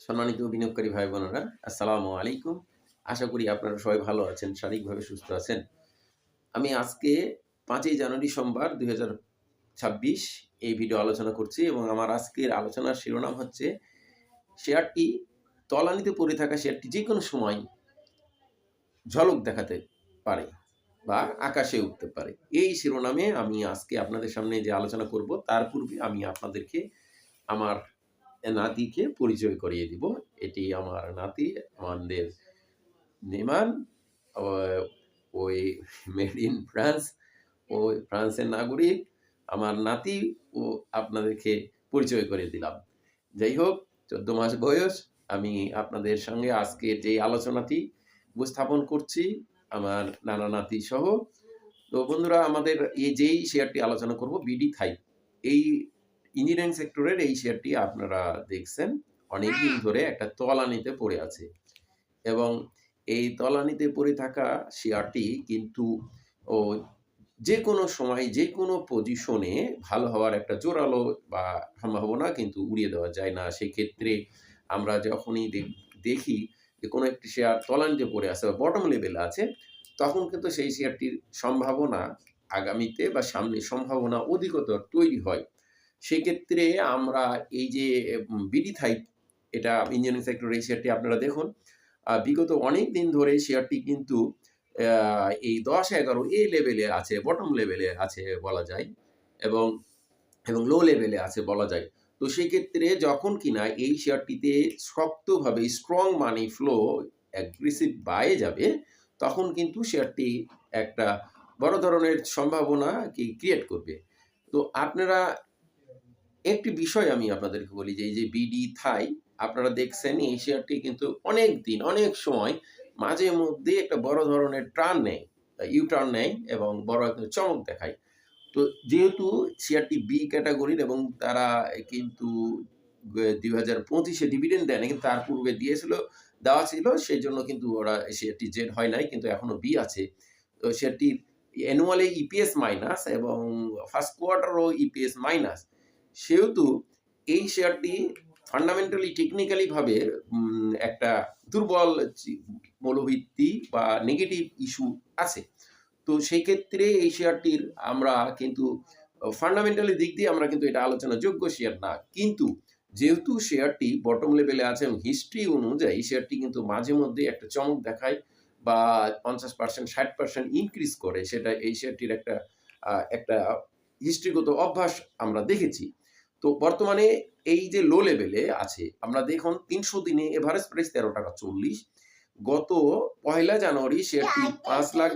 সম্মানিত বিনিয়োগকারী ভাই বোনেরা আসসালামু আলাইকুম। আশা করি আপনারা সবাই ভালো আছেন, শারীরিকভাবে সুস্থ আছেন। আমি আজকে পাঁচই জানুয়ারি সোমবার দুই এই ভিডিও আলোচনা করছি এবং আমার আজকের আলোচনার শিরোনাম হচ্ছে, শেয়ারটি তলানিতে পড়ে থাকা শেয়ারটি যে কোনো সময় ঝলক দেখাতে পারে বা আকাশে উঠতে পারে। এই শিরোনামে আমি আজকে আপনাদের সামনে যে আলোচনা করব, তার পূর্বে আমি আপনাদেরকে আমার নাতিকে পরিচয় করিয়ে দিব। এটি আমার নাতি, আমাদের নেমান ওই মেড ইন ফ্রান্স ওই ফ্রান্সের নাগরিক, আমার নাতি, ও আপনাদেরকে পরিচয় করে দিলাম। যাই হোক, চোদ্দ মাস বয়স, আমি আপনাদের সঙ্গে আজকে যে আলোচনাটি উপস্থাপন করছি, আমার নানা নাতি সহ। তো বন্ধুরা, আমাদের এই যেই শেয়ারটি আলোচনা করব বিডি থাই এই ইঞ্জিনিয়ারিং সেক্টরের এই শেয়ারটি আপনারা দেখছেন। অনেকদিন ধরে একটা তলানিতে পড়ে আছে এবং এই তলানিতে পড়ে থাকা শেয়ারটি কিন্তু ও যে কোনো সময় যে কোনো পজিশনে ভালো হওয়ার একটা জোরালো বা সম্ভাবনা কিন্তু উড়িয়ে দেওয়া যায় না। সেক্ষেত্রে আমরা যখনই দেখ- দেখি যে কোনো একটি শেয়ার তলানিতে পড়ে আছে বা বটম লেভেলে আছে তখন কিন্তু সেই শেয়ারটির সম্ভাবনা আগামীতে বা সামনে সম্ভাবনা অধিকতর তৈরি হয়। সেক্ষেত্রে আমরা এই যে বিডি থাই এটা ইঞ্জিনিয়ারিং সেক্টর এই শেয়ারটি আপনারা দেখুন বিগত অনেক দিন ধরে শেয়ারটি কিন্তু এই দশ এগারো এ লেভেলে আছে বটম লেভেলে আছে বলা যায়, এবং এবং লো লেভেলে আছে বলা যায়। তো সেক্ষেত্রে যখন কিনা এই শেয়ারটিতে শক্তভাবে স্ট্রং মানি ফ্লো অ্যাগ্রেসিভ বায়ে যাবে, তখন কিন্তু শেয়ারটি একটা বড় ধরনের সম্ভাবনা কি ক্রিয়েট করবে। তো আপনারা একটি বিষয় আমি আপনাদেরকে বলি যে, এই যে বিডি থাই, আপনারা দেখছেন এই কিন্তু অনেক দিন, অনেক সময় মাঝে মধ্যে একটা বড় ধরনের টার্ন নেয় ইউ টার্ন নেয় এবং বড় একটা চমক দেখায়। তো যেহেতু শেয়ারটি বি ক্যাটাগরির এবং তারা কিন্তু দুই হাজার পঁচিশে ডিভিডেন্ড দেয় না কিন্তু তার পূর্বে দিয়েছিল, দেওয়া ছিল সেই জন্য কিন্তু ওরা শেয়ারটি জেড হয় নাই, কিন্তু এখনও বি আছে। তো শেয়ারটির অ্যানুয়ালি ইপিএস মাইনাস এবং ফার্স্ট কোয়ার্টারও ইপিএস মাইনাস সেহেতু এই শেয়ারটি ফান্ডামেন্টালি টেকনিক্যালি ভাবে একটা দুর্বল মূলভিত্তি বা নেগেটিভ ইস্যু আছে। তো সেই ক্ষেত্রে এই শেয়ারটির আমরা কিন্তু ফান্ডামেন্টালি দিক দিয়ে আমরা কিন্তু এটা আলোচনা যোগ্য শেয়ার না। কিন্তু যেহেতু শেয়ারটি বটম লেভেলে আছে এবং হিস্ট্রি অনুযায়ী শেয়ারটি কিন্তু মাঝে মধ্যে একটা চমক দেখায় বা পঞ্চাশ পার্সেন্ট ষাট পার্সেন্ট ইনক্রিজ করে, সেটা এই শেয়ারটির একটা একটা হিস্ট্রিগত অভ্যাস আমরা দেখেছি। তো বর্তমানে এই যে লো লেভেলে আছে আমরা দেখুন তিনশো দিনে এভারেজ প্রাইস তেরো টাকা চল্লিশ। গত পয়লা জানুয়ারি শেয়ারটি পাঁচ লাখ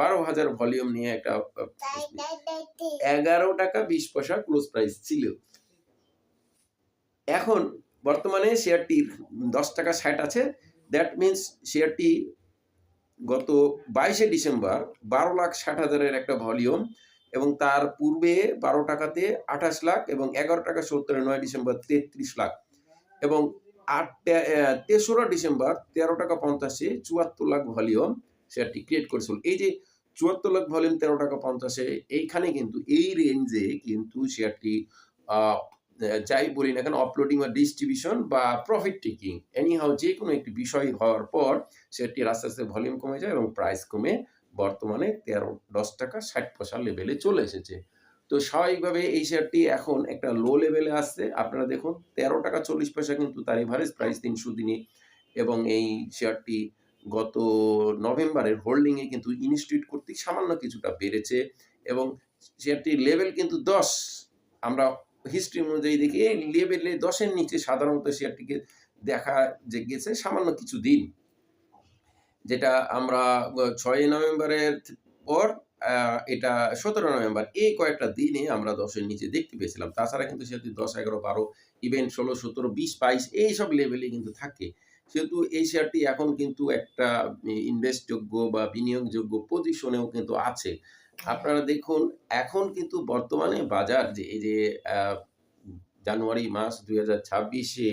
বারো হাজার ভলিউম নিয়ে একটা এগারো টাকা বিশ পয়সা ক্লোজ প্রাইস ছিল। এখন বর্তমানে শেয়ারটির দশ টাকা ষাট আছে। দ্যাট মিন্স শেয়ারটি গত বাইশে ডিসেম্বর বারো লাখ ষাট হাজারের একটা ভলিউম এবং তার পূর্বে বারো টাকাতে আঠাশ লাখ এবং এগারো টাকা সত্তরে নয় ডিসেম্বর তেত্রিশ লাখ। এবং আট তেসরা ডিসেম্বর তেরো টাকা পঞ্চাশে চুয়াত্তর লাখ ভলিউম শেয়ারটি ক্রিয়েট করেছিল। এই যে চুয়াত্তর লাখ ভলিউম তেরো টাকা পঞ্চাশে, এইখানে কিন্তু এই রেঞ্জে কিন্তু শেয়ারটি যাই বলি না কেন অপলোডিং বা ডিস্ট্রিবিউশন বা প্রফিট টেকিং এনিহাও যে কোনো একটি বিষয় হওয়ার পর শেয়ারটির আস্তে আস্তে ভলিউম কমে যায় এবং প্রাইস কমে বর্তমানে তেরো, দশ টাকা ষাট পয়সা লেভেলে চলে এসেছে। তো স্বাভাবিকভাবে এই শেয়ারটি এখন একটা লো লেভেলে আসছে। আপনারা দেখুন, তেরো টাকা চল্লিশ পয়সা কিন্তু তার এভারেজ প্রাইস তিনশো দিনে। এবং এই শেয়ারটি গত নভেম্বরের হোল্ডিংয়ে কিন্তু ইনস্টিটিউট কর্তৃক সামান্য কিছুটা বেড়েছে। এবং শেয়ারটির লেভেল কিন্তু দশ। আমরা হিস্ট্রি অনুযায়ী দেখি, এই লেভেলে দশের নিচে সাধারণত শেয়ারটিকে দেখা যে গেছে সামান্য কিছু দিন। যেটা আমরা ছয়ই নভেম্বরের পর এটা সতেরো নভেম্বর, এই কয়েকটা দিনে আমরা দশের নিচে দেখতে পেয়েছিলাম। তাছাড়া কিন্তু সেহেতু দশ, এগারো, বারো, ইভেন ষোলো, সতেরো, বিশ, বাইশ এইসব লেভেলে কিন্তু থাকে। সেহেতু এই শেয়ারটি এখন কিন্তু একটা ইনভেস্টযোগ্য বা বিনিয়োগযোগ্য পজিশনেও কিন্তু আছে। আপনারা দেখুন, এখন কিন্তু বর্তমানে বাজার যে, এই যে জানুয়ারি মাস দুই হাজার ছাব্বিশে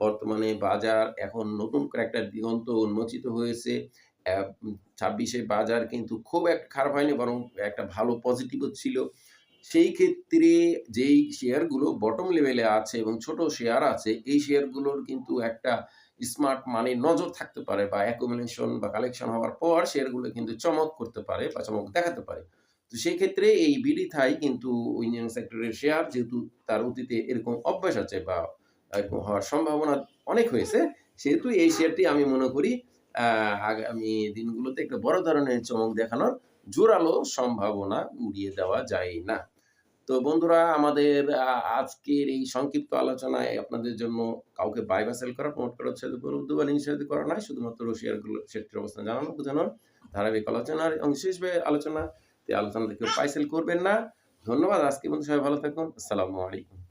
বর্তমানে বাজার এখন নতুন করে একটা দিগন্ত উন্মোচিত হয়েছে। ছাব্বিশে বাজার কিন্তু খুব একটা খারাপ হয়নি, বরং একটা ভালো পজিটিভও ছিল। সেই ক্ষেত্রে যেই শেয়ারগুলো বটম লেভেলে আছে এবং ছোট শেয়ার আছে, এই শেয়ারগুলোর কিন্তু একটা স্মার্ট মানে নজর থাকতে পারে বা অ্যাকুমুলেশন বা কালেকশন হওয়ার পর শেয়ারগুলো কিন্তু চমক করতে পারে বা চমক দেখাতে পারে। তো সেই ক্ষেত্রে এই বিডি থাই কিন্তু ইঞ্জিনিয়ারিং সেক্টরের শেয়ার যেহেতু তার অতীতে এরকম অভ্যাস আছে বা হওয়ার সম্ভাবনা অনেক হয়েছে। সেহেতু এই শেয়ারটি আমি মনে করি আগামী দিনগুলোতে একটা বড় ধরনের চমক দেখানোর জোরালো সম্ভাবনা উড়িয়ে দেওয়া যায় না। তো বন্ধুরা, আমাদের আজকের এই সংক্ষিপ্ত আলোচনায় আপনাদের জন্য কাউকে বাই বা সেল করা প্রমোট করা উৎসাহিত উদ্যোগ বা নিষেধ করা নয়। শুধুমাত্র শেয়ারগুলো সেটির অবস্থান জানানো বোঝানোর ধারাবাহিক আলোচনার অংশ হিসেবে আলোচনা। আলোচনা থেকে পাই সেল করবেন না। ধন্যবাদ আজকে বন্ধু সবাই ভালো থাকুন। আসসালামু আলাইকুম।